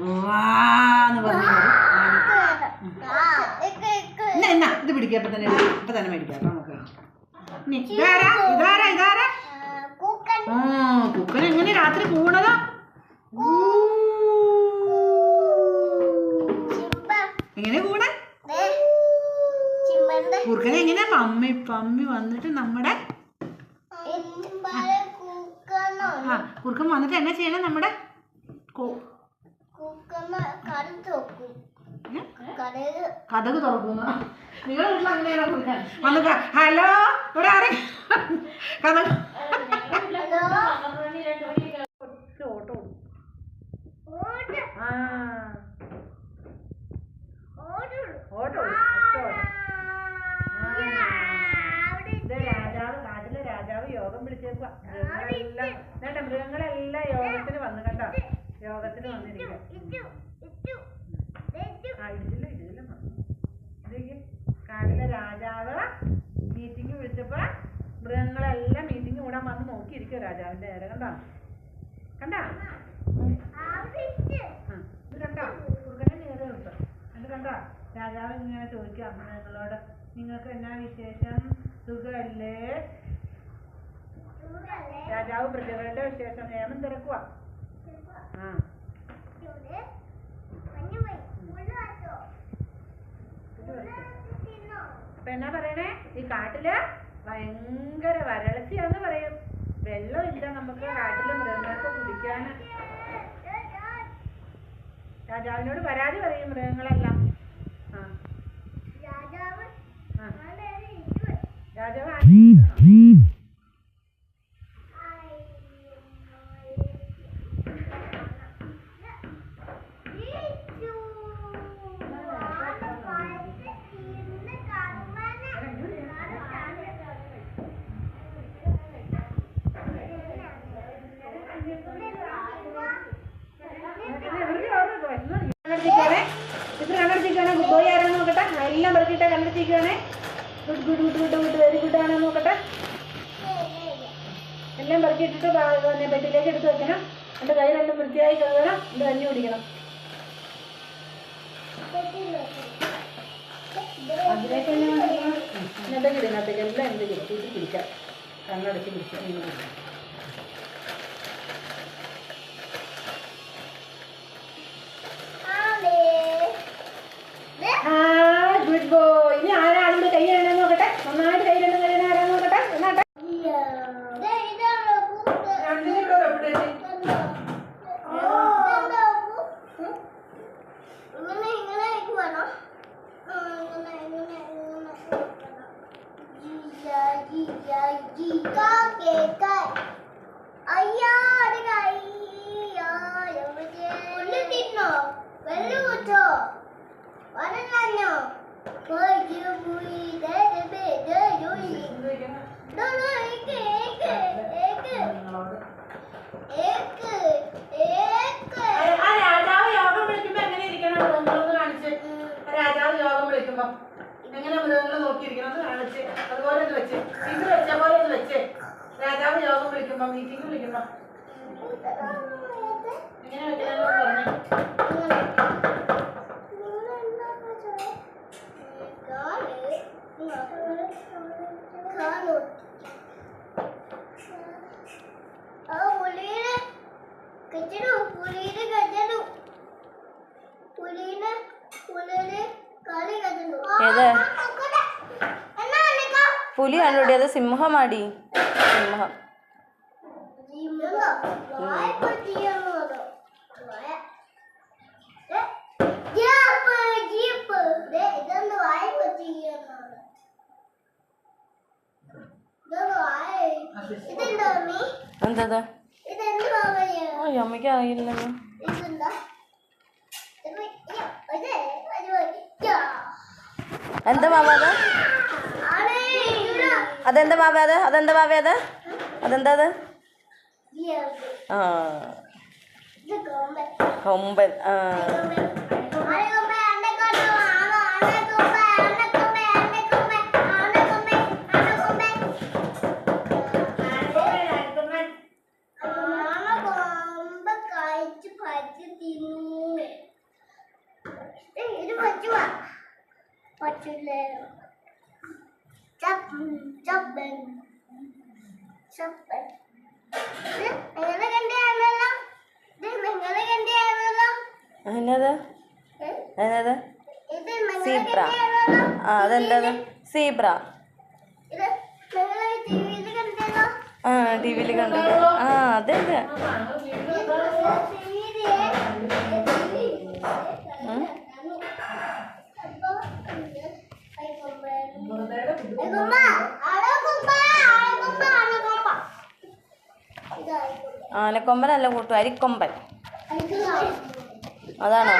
വാന്ന് പറഞ്ഞു എന്നാ എന്നാ ഇത് പിടിക്കുക ഇപ്പൊ തന്നെ. ഇപ്പൊ തന്നെ മേടിക്കാം. നമുക്ക് ഇതാരാ? ഇതാരാ? ഇതാരാ? ആ കുക്കൻ എങ്ങനെ രാത്രി കൂണതാ എങ്ങനെ കൂടെ കുറുക്കൻ എങ്ങനെ പമ്മി പമ്മി വന്നിട്ട് നമ്മുടെ കുറുക്കൻ വന്നിട്ട് എന്നാ ചെയ്യണം? നമ്മുടെ? കഥക് തുറക്കുന്നു നിങ്ങൾ വീട്ടിൽ അങ്ങനെയാണോ വന്ന് ഹലോ? ഇവിടെ ആരെ? കഥ ഓട്ടോ ആ. ഓട്ടോ രാജാവ് യോഗം വിളിച്ചേക്കുക മൃഗങ്ങളെല്ലാം യോഗത്തിന് വന്നു കണ്ടോ യോഗത്തിന് വന്നിരിക്കുക ഇടിച്ചില്ല രാജാവ് മീറ്റിംഗ് വിളിച്ചപ്പോ മൃഗങ്ങളെല്ലാം മീറ്റിംഗ് കൂടാൻ വന്ന് നോക്കിയിരിക്കുക രാജാവിന്റെ നേരെ. കണ്ടാ? കണ്ടാ? ആ ഇത് കണ്ടോ? കുറുക്കനെ നേരെ കിട്ടും അത് കണ്ടോ? രാജാവ് ഇങ്ങനെ ചോദിക്കാം മൃഗങ്ങളോട് നിങ്ങൾക്ക് എന്നാ വിശേഷം? സുഖമല്ലേ രാജാവ് പ്രജകളുടെ വിശേഷം നിയമം തിരക്കുക അപ്പൊ എന്നാ പറയണേ? ഈ കാട്ടിൽ ഭയങ്കര വരൾച്ചയാന്ന് പറയും. വെള്ളം ഇല്ല നമുക്ക് കാട്ടിലെ മൃഗങ്ങൾക്ക് കുടിക്കാൻ. രാജാവിനോട് പരാതി പറയും മൃഗങ്ങളെല്ലാം. രാജാവ് ആ. രാജാവ് കണ്ണടച്ചിരിക്കുവാണേ ഗുഡ് എല്ലാം good good good good very good നോക്കട്ടെ എല്ലാം വെക്കണം അതിലേക്ക് എന്തെങ്കിലും അതിനകത്തേക്ക് എല്ലാം എന്തെങ്കിലും പിടിക്കാം കണ്ണടച്ച് പിടിക്കാം നിങ്ങളോട്. ഏക്ക്, ഏക്ക്. ആ രാജാവ് യോഗം വിളിക്കുമ്പോ എങ്ങനെ ഇരിക്കണം മൃഗങ്ങളൊന്ന് കാണിച്ച് ആ രാജാവ് യോഗം വിളിക്കുമ്പോ എങ്ങനെ മൃഗങ്ങൾ നോക്കിയിരിക്കണം എന്ന് കാണിച്ച് അതുപോലെ ഇത് വെച്ച് ഇത് വെച്ച പോലെ ഇത് വെച്ച് രാജാവ് യോഗം വിളിക്കുമ്പോ മീറ്റിംഗ് വിളിക്കുമ്പോ എങ്ങനെ വെക്കണമെന്ന് പറഞ്ഞു കാൽ. ആ പുലിനെ കെട്ടിടു പുലിനെ മീറ്റിംഗ് പുലിനെ പുലിനെ വെക്കണമെന്ന് പറഞ്ഞു. ഏത്? പുലി കണ്ടുപിടി അത് സിംഹമാടി. സിംഹം. ആ അമ്മയ്ക്ക് അറിയില്ലല്ലോ. എന്താ മാവ അത്. അതെന്താ മാവ അത്? അതെന്താ മാവ അത്? അതെന്താ അത്? ờ không bên ờ പറ്റില്ലല്ലോ ചപ്പ് ചപ്പ് ചപ്പ് ഇത് സീബ്ര. ആ അതെന്താ സീബ്ര. ഇത് നിങ്ങളെ ടിവിയിൽ കണ്ടല്ലോ ആ ടി വിയിൽ കണ്ടു ആ അതെ അതെ ഉം. ആനക്കൊമ്പനല്ല കൂട്ടു അരിക്കൊമ്പൻ അതാണോ?